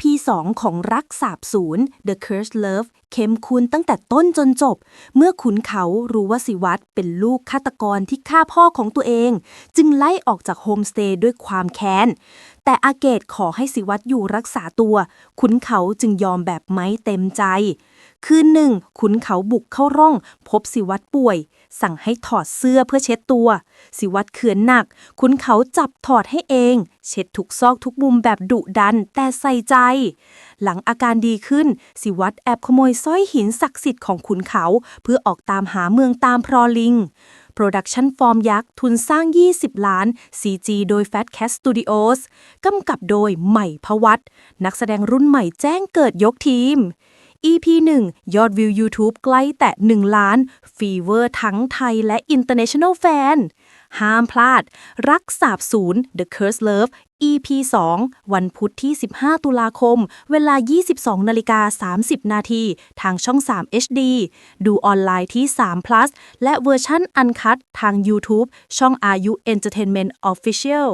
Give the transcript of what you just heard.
EP 2 ของรักสาบศูนย์ The Cursed Love เข้มคุณตั้งแต่ต้นจนจบ เมื่อขุนเขารู้ว่าสิวัตรเป็นลูกฆาตกรที่ฆ่าพ่อของตัวเอง จึงไล่ออกจากโฮมสเตย์ด้วยความแค้น แต่อาเกตขอให้สิวัตรอยู่รักษาตัว ขุนเขาจึงยอมแบบไม่เต็มใจ คืนหนึ่ง ขุนเขาบุกเข้าร่อง พบสิวัตรป่วย สั่งให้ถอดเสื้อเพื่อเช็ดตัว สิวัตรเขือนหนัก ขุนเขาจับถอดให้เอง เช็ดทุกซอกทุกมุมแบบดุดันแต่ใส่ใจ หลังอาการดีขึ้น สิวัตรแอบขโมยสร้อยหินศักดิ์สิทธิ์ของขุนเขา เพื่อออกตามหาเมืองตามพรอลิงโปรดักชันฟอร์มยักษ์ ทุนสร้าง 20 ล้าน CG โดย Fat Cat Studios กำกับโดยใหม่พวัตนักแสดงรุ่นใหม่แจ้งเกิดยกทีม EP 1 ยอดวิว YouTube ใกล้แต่1ล้าน ฟีเวอร์ทั้งไทยและ International Fan ห้ามพลาด รักสาบสูญ The Curse Love EP 2 วันพุธที่ 15 ตุลาคม เวลา 22 นาฬิกา 30 นาที ทางช่อง 3 HD ดูออนไลน์ที่ 3 plus และเวอร์ชั่นอันคัดทาง YouTube ช่องอายุ Entertainment Official